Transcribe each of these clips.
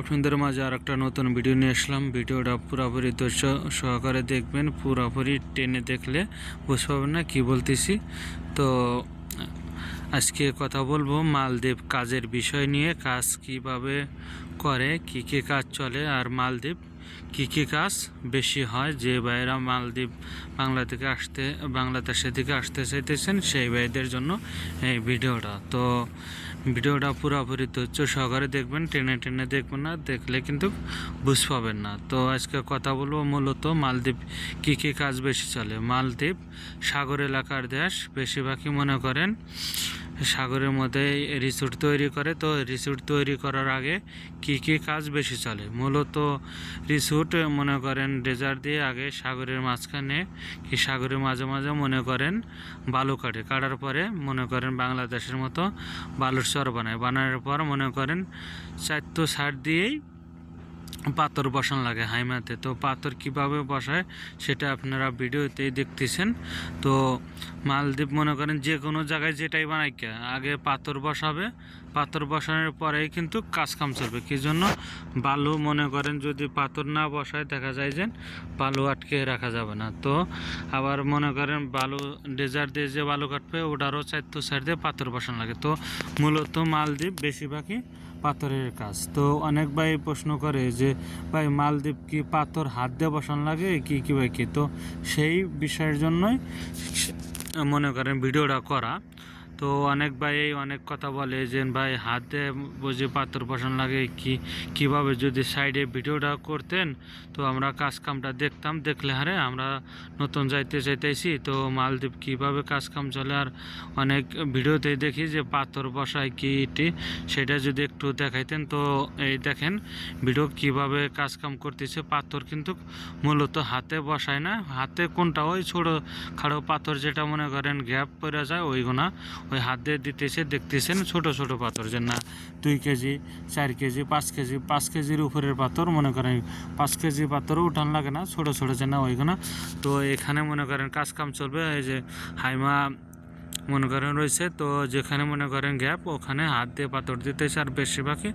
আপনাদের মাঝে আর একটা নতুন ভিডিও নিয়ে আসলাম। ভিডিওটা পুরোপুরি ধৈর্য সহকারে দেখবেন, পুরোপুরি টেনে দেখলে বুঝতে পারবেন না কী বলতেছি। তো, আজকে কথা বলব মালদ্বীপ কাজের বিষয় নিয়ে, কাজ কীভাবে করে, কি কি কাজ চলে আর মালদ্বীপ কি কি কাজ বেশি হয়। যে ভাইয়েরা মালদ্বীপ বাংলা থেকে আসতে বাংলাদেশের দিকে আসতে চাইতেছেন, সেই ভাইদের জন্য এই ভিডিওটা। তো ভিডিওটা পুরোপুরি ধৈর্য সহকারে দেখবেন, টেনে টেনে দেখবেন না, দেখলে কিন্তু বুঝ পাবেন না। তো আজকে কথা বলব মূলত মালদ্বীপ, কী কী কাজ বেশি চলে? মালদ্বীপ, সাগর এলাকার দেশ, বেশিরভাগই মনে করেন সাগরের মধ্যে রিসোর্ট তৈরি করে। তো রিসোর্ট তৈরি করার আগে কি কি কাজ বেশি চলে? মূলত রিসোর্ট মনে করেন ডেজার্ট দিয়ে আগে সাগরের মাঝখানে কি সাগরের মাঝে মাঝে মনে করেন বালু কাটে। কাটার পরে মনে করেন বাংলাদেশের মতো বালুর চর বানায় বানানোর পর মনে করেন চারটো সার দিয়েই পাথর বসান লাগে হাইমাতে। তো পাথর কীভাবে বসায় সেটা আপনারা ভিডিওতেই দেখতেছেন। তো মালদ্বীপ মনে করেন যে কোনো জায়গায় যেটাই বানাই কে, আগে পাথর বসাবে। পাথর বসানোর পরেই কিন্তু কাজ কাম চলবে। কি জন্য? বালু মনে করেন যদি পাথর না বসায় দেখা যায় যে বালু আটকে রাখা যাবে না। তো আবার মনে করেন বালু ডেজার্ট দিয়ে যে বালু কাটবে, ওটারও চারটো সাইড দিয়ে পাথর বসানো লাগে। তো মূলত মালদ্বীপ বেশিরভাগই পাথরের কাজ। তো অনেক ভাই প্রশ্ন করে যে, ভাই, মালদ্বীপ কি পাথর হাত দিয়ে বসানো লাগে? কি কি, ভাই, কি? তো সেই বিষয়ের জন্যই মনে করেন ভিডিওটা করা। তো অনেক ভাই অনেক কথা বলে যে, ভাই, হাতে বুঝে পাথর বসানো লাগে, কি, কীভাবে যদি সাইডে ভিডিওটা করতেন? তো আমরা কাজ কামটা দেখতাম, দেখলে হারে আমরা নতুন যাইতে চাইতেছি তো মালদ্বীপ কীভাবে কাজ কাম চলে? আর অনেক ভিডিওতেই দেখি যে, পাথর বসায় কি সেটা যদি একটু দেখাইতেন। তো এই দেখেন, ভিডিও কীভাবে কাজ কাম করতেছে। পাথর কিন্তু মূলত হাতে বসায় না। হাতে কোনটা? ওই ছোটো খাড়ো পাথর যেটা মনে করেন গ্যাপ পড়ে যায়, ওইগুনা ওই হাত দিয়ে দিতেছে, দেখতেছেন ছোট ছোট পাথর যে না, দুই কেজি, চার কেজি, পাঁচ কেজি, পাঁচ কেজির উপরের পাথর, মনে করেন পাঁচ কেজি পাথরও উঠান লাগে না, ছোট ছোট যে না ওইগুনা তো এখানে মনে করেন কাজ কাম চলবে, এই যে হাইমা মনে করেন রয়েছে, তো যেখানে মনে করেন গ্যাপ, ওখানে হাত দিয়ে পাথর দিতেছে আর বেশিরভাগই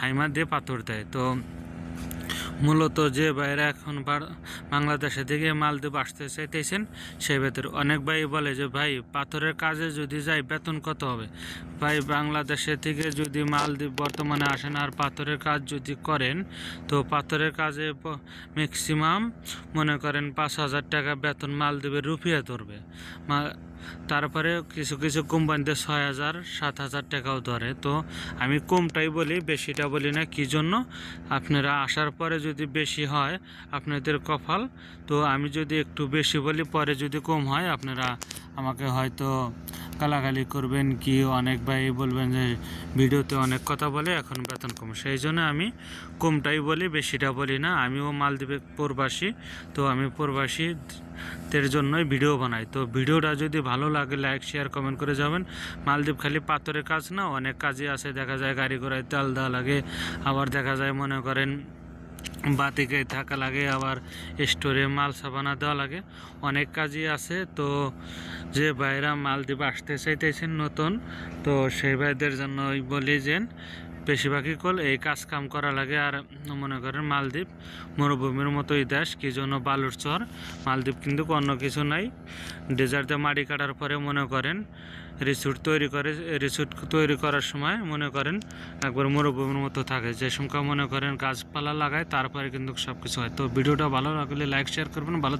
হাইমা দিয়ে পাথর দেয়। তো মূলত যে বাইরে এখন বাংলাদেশের বাংলাদেশে থেকে মালদ্বীপ আসতে চাইতেছেন সেই ভেতরে অনেক ভাই বলে যে, ভাই, পাথরের কাজে যদি যাই, বেতন কত হবে? ভাই, বাংলাদেশের থেকে যদি মালদ্বীপ বর্তমানে আসেন আর পাথরের কাজ যদি করেন, তো পাথরের কাজে ম্যাক্সিমাম মনে করেন পাঁচ হাজার টাকা বেতন মালদ্বীপের রুপিয়া ধরবে। তারপরে কিছু কিছু কোম্পানিতে ছয় হাজার, সাত হাজার টাকাও ধরে। তো আমি কমটাই বলি, বেশিটা বলি না, কী জন্য? আপনারা আসার পরে যদি বেশি হয় আপনাদের কপাল। তো আমি যদি একটু বেশি বলি, পরে যদি কম হয় আপনারা আমাকে হয়তো গালাগালি করবেন কি, অনেক ভাই বলবেন যে ভিডিওতে অনেক কথা বলে, এখন বেতন কম। সেই জন্য আমি কমটাই বলি, বেশিটা বলি না। আমিও মালদ্বীপে প্রবাসী, তো আমি প্রবাসী দের জন্যই ভিডিও বানাই। তো ভিডিওটা যদি ভালো লাগে লাইক শেয়ার কমেন্ট করে যাবেন। মালদ্বীপ খালি পাথরের কাজ না, অনেক কাজই আছে। দেখা যায় গাড়ি ঘোড়ায় তেল দেওয়া লাগে, আবার দেখা যায় মনে করেন বাতিকে থাকা লাগে, আবার স্টোরে মাল সাবানা দেওয়া লাগে। অনেক কাজই আছে। তো যে ভাইরা মালদ্বীপ আসতে চাইতেছেন নতুন, তো সেই ভাইদের জন্য বলি যে বেশিরভাগই কল এই কাজ কাম করা লাগে আর মনে করেন মালদ্বীপ মরুভূমির মতোই দেশ, কি জন্য বালুর চর? মালদ্বীপ কিন্তু অন্য কিছু নাই। ডেজার্টে মাটি কাটার পরে মনে করেন রিসোর্ট তৈরি করে রিসোর্ট তৈরি করার সময় মনে করেন একবার মরুভূমির মতো থাকে। যে সংখ্যা মনে করেন গাছপালা লাগায়, তারপরে কিন্তু সব কিছু হয়। তো ভিডিওটা ভালো লাগলে লাইক শেয়ার করবেন। ভালো